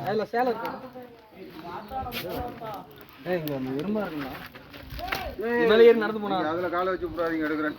அதுல சேலை இருக்கு ஏய் இங்க அந்த எறும்பா இருக்குண்ணா மேலே ஏறி நடந்து போனா அதுல காலை வச்சு விடாதீங்க எடுக்கிறேன்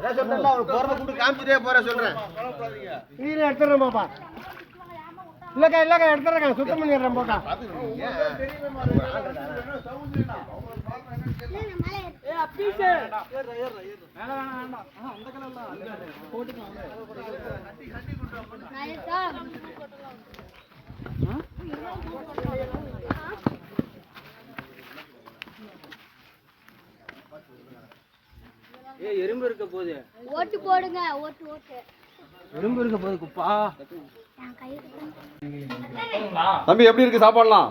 அதான் சொல்றேன்ல உனக்கு போறப்ப கூட்டு காமிச்சிட்டே போறேன் சொல்றேன். கீழே எடுத்துறேன் பாப்பா. இல்லக்கா இல்லக்கா எடுத்துறேன் சுத்தம் பண்ணிடுறேன் போட்டா ஏ எறும்பு இருக்க போகுது. ஓட்டு போடுங்க ஓட்டு ஓட்டு. எறும்பு இருக்க போகுது குப்பா. தம்பி எப்படி இருக்கு? சாப்பாடுலாம்?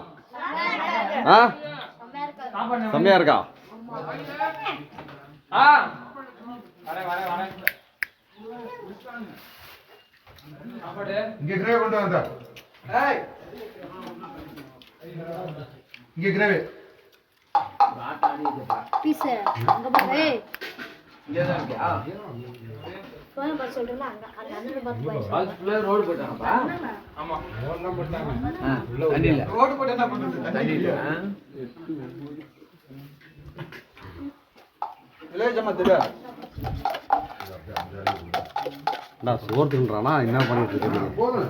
ஆ? செம்மையா இருக்கா? இங்க கிரேவி கொண்டு வந்தா இங்க கிரேவி. பீஸ் அங்க பாரு. போன சோறு தின்றானா என்ன பண்ணிட்டு இருக்கீங்க போதும்.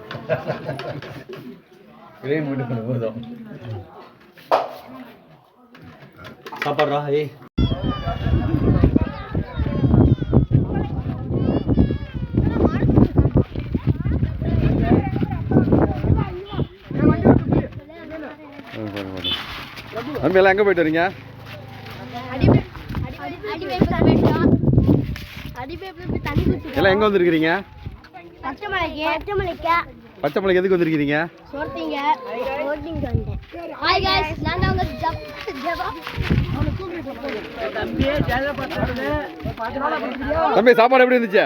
கிரேம் மட்டும் பண்ண போதும் சாப்பாடுறா ஏய் தம்பி எல்லாம் எங்க போயிட்டு வரீங்க எல்லாம் எங்க வந்திருக்கிறீங்க பச்சை மலைக்கு பச்சை மலைக்கு பச்சை மலைக்கு எதுக்கு வந்திருக்கிறீங்க சோர்த்திங்க. ஓட்டிங்க வந்தேன் ஹாய் காய்ஸ் நான் தான் உங்க ஜப் ஜபா தம்பி சாப்பாடு எப்படி இருந்துச்சு?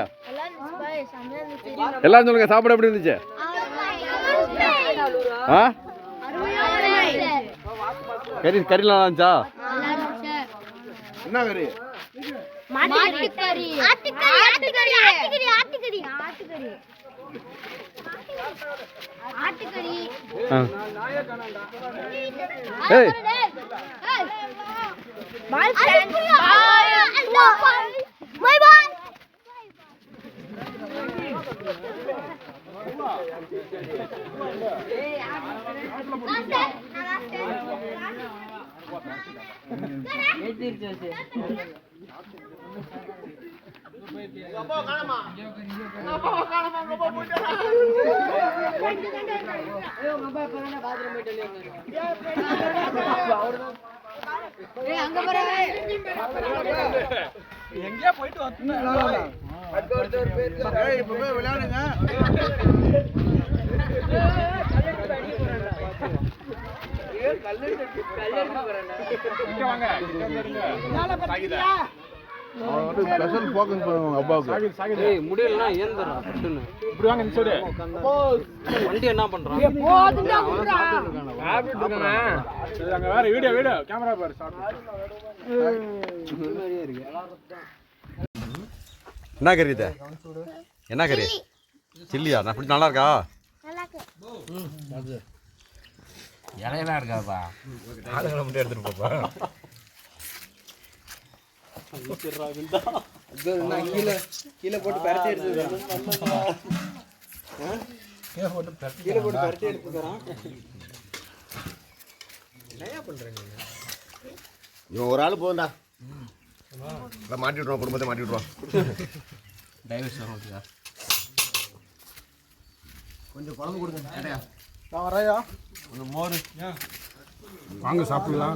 எல்லாரும் சொல்லுங்க சாப்பாடு எப்படி இருந்துச்சு? ஆ? கறி கறிலாம் நல்லா இருந்துச்சா? என்ன கறி? மாட்டுக்கறி. ஆட்டுக்கறி ஆட்டுக்கறி ஆட்டுக்கறி ஆட்டுக்கறி. ஆட்டுக்கறி. ஆட்டுக்கறி ஆ ஏய் பாய் பாய் பாய் எங்கேயா போயிட்டு போய் விளையாடுங்க. அவன் வந்து ஸ்பெஷல் ஃபோக்கஸ் பண்ணுவாங்க அப்பாவுக்கு. ஏய் முடியலன்னா ஏந்துடுறா பட்டுன்னு இப்படி வாங்க இந்த சைடு வண்டி என்ன பண்றான்? சரி, அங்க வேற வீடியோ வீடியோ. கேமரா பாரு என்ன கறி இது? என்ன கறி? சில்லியா? நான் அப்படி நல்லா இருக்கா? நல்லா இருக்கு இலையெல்லாம் ஆளுங்களை மட்டும் எடுத்துட்டு போப்பா. கீழே கீழே போட்டு பரட்டி எடுத்து கீழே போட்டு பரட்டி எடுத்துக்கிறான். இவன் ஒரு ஆள் போகும்டா மாட்டி விட்ருவான் குடும்பத்தை மாட்டி விட்ருவான் டைவர்ஷன் ஓகேவா கொஞ்சம் குழம்பு கொடுங்க. நிறையா வாங்க சாப்பிடலாம்.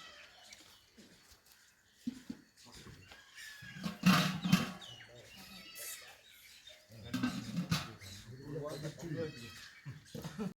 ладно, куда, блядь?